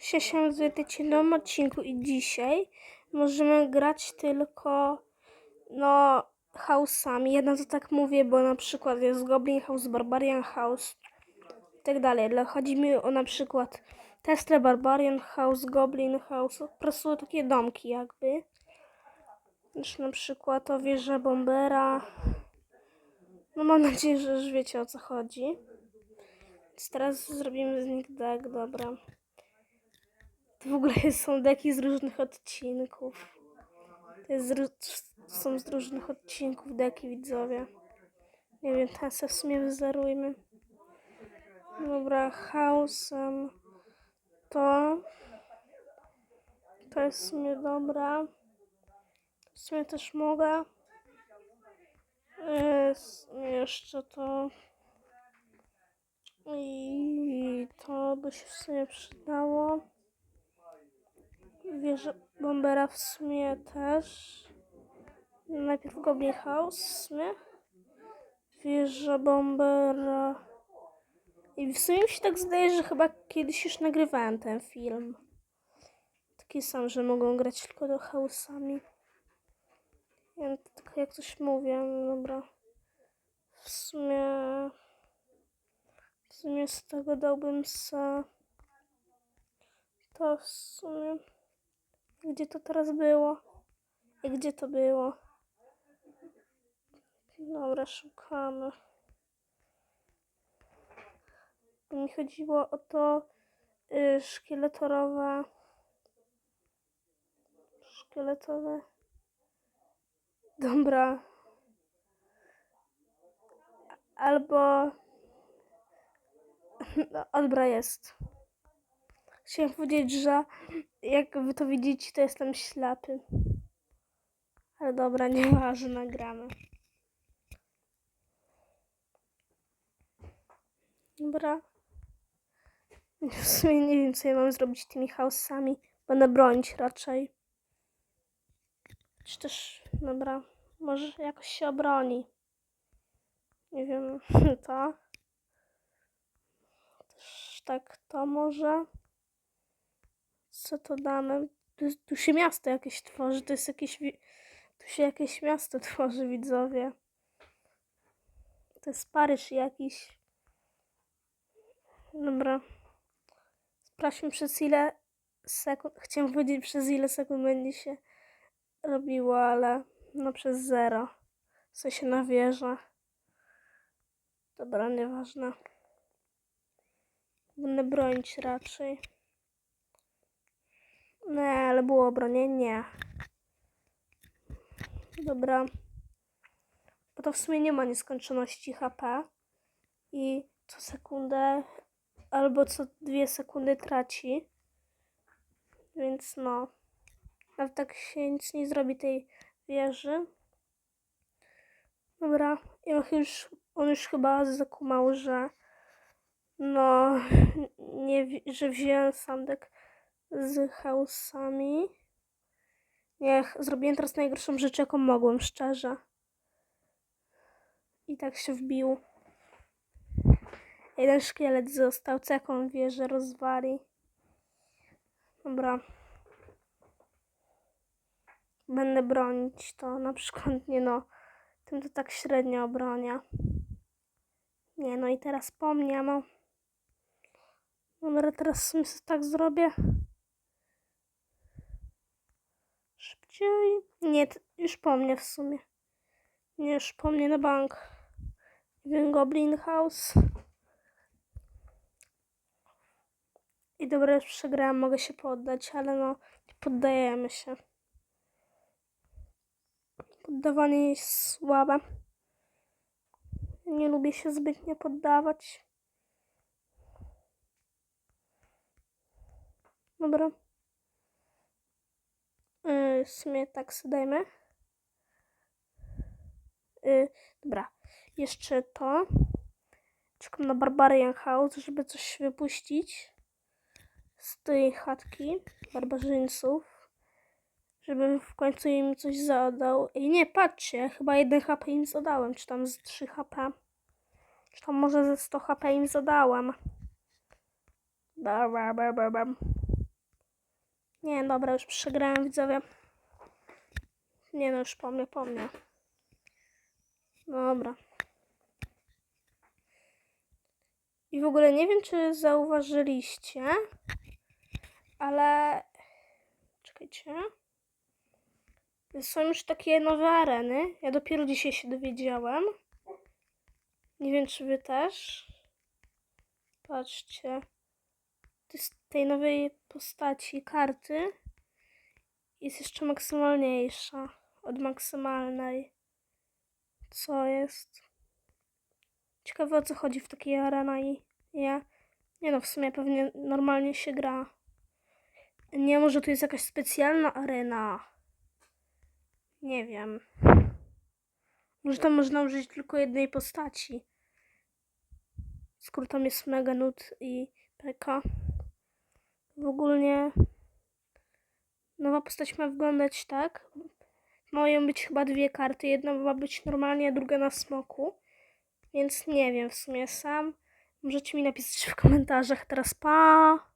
się w nowym odcinku i dzisiaj możemy grać tylko no house'ami. Ja na to tak mówię, bo na przykład jest Goblin House, Barbarian House i tak dalej. Ale chodzi mi o na przykład Tesla, Barbarian House, Goblin House, po prostu takie domki jakby. Też na przykład o wieżę Bombera. No mam nadzieję, że już wiecie o co chodzi. Więc teraz zrobimy z nich deck, dobra. To w ogóle są deki z różnych odcinków. To z, są z różnych odcinków deki, widzowie. Nie wiem, teraz w sumie wyzerujmy. Dobra, house'em to... To jest w sumie dobra. W sumie też mogę. Yy, jeszcze to... I to by się w sumie przydało. Wieża Bombera w sumie też. Najpierw Goblin House w sumie. Wieża Bombera. I w sumie mi się tak zdaje, że chyba kiedyś już nagrywałem ten film. Taki sam, że mogą grać tylko do house'ami. Ja tak jak coś mówię, no dobra. W sumie... W sumie z tego dałbym se... To w sumie... Gdzie to teraz było? I gdzie to było? Dobra, szukamy. Mi chodziło o to y, szkieletorowe. Szkieletowe. Dobra. Albo. No, Dobra jest. Chciałem powiedzieć, że jak wy to widzicie, to jestem ślepy. Ale dobra, nieważne, nagramy. Dobra. W sumie nie wiem, co ja mam zrobić tymi house'ami. Będę bronić raczej. Czy też, dobra, może jakoś się obroni. Nie wiem, to. Też tak, to może. Co to damy? Tu, tu się miasto jakieś tworzy, to jest jakieś... Tu się jakieś miasto tworzy, widzowie. To jest Paryż jakiś. Dobra. Sprawdźmy przez ile sekund. Chciałam powiedzieć przez ile sekund będzie się robiło, ale no przez zero. W sensie na. Dobra, nieważne. Będę bronić raczej. Nie, ale było obronienie. Dobra. Bo to w sumie nie ma nieskończoności HP. I co sekundę albo co dwie sekundy traci. Więc no. Nawet tak się nic nie zrobi tej wieży. Dobra. I on już, on już chyba zakumał, że no, nie, że wziąłem sandek z house'ami. Niech zrobiłem teraz najgorszą rzecz, jaką mogłem, szczerze. I tak się wbił. Jeden szkielet został, co jaką wieżę rozwali. Dobra. Będę bronić to, na przykład, nie no, tym to tak średnio obronię. Nie no i teraz po mnie, no. Dobra, teraz sobie tak zrobię. Szybciej. Nie, już po mnie w sumie. Nie, już po mnie na bank. Wiem, Goblin House. I dobra, już przegrałam, mogę się poddać, ale no, poddajemy się. Poddawanie jest słabe. Nie lubię się zbytnio poddawać. Dobra. W sumie tak sobie dajmy. Yy, dobra. Jeszcze to. Czekam na Barbarian House, żeby coś wypuścić z tej chatki barbarzyńców. Żebym w końcu im coś zadał. I nie, patrzcie, chyba 1 HP im zadałem, czy tam z 3 HP. Czy tam może ze 100 HP im ba, ba, ba, ba. Nie, dobra, już przegrałem widzowie. Nie no, już po mnie, po mnie. Dobra. I w ogóle nie wiem, czy zauważyliście, ale czekajcie. Są już takie nowe areny. Ja dopiero dzisiaj się dowiedziałem. Nie wiem, czy wy też. Patrzcie. To jest tej nowej postaci karty jest jeszcze maksymalniejsza od maksymalnej. Co jest? Ciekawe o co chodzi w takiej arena i ja. Nie no, w sumie pewnie normalnie się gra. Nie, może tu jest jakaś specjalna arena. Nie wiem. Może tam można użyć tylko jednej postaci. Skoro tam jest Mega Nut i PK. W ogóle nowa postać ma wyglądać tak. Mają być chyba dwie karty. Jedna ma być normalnie, a druga na smoku. Więc nie wiem w sumie sam. Możecie mi napisać w komentarzach. Teraz pa!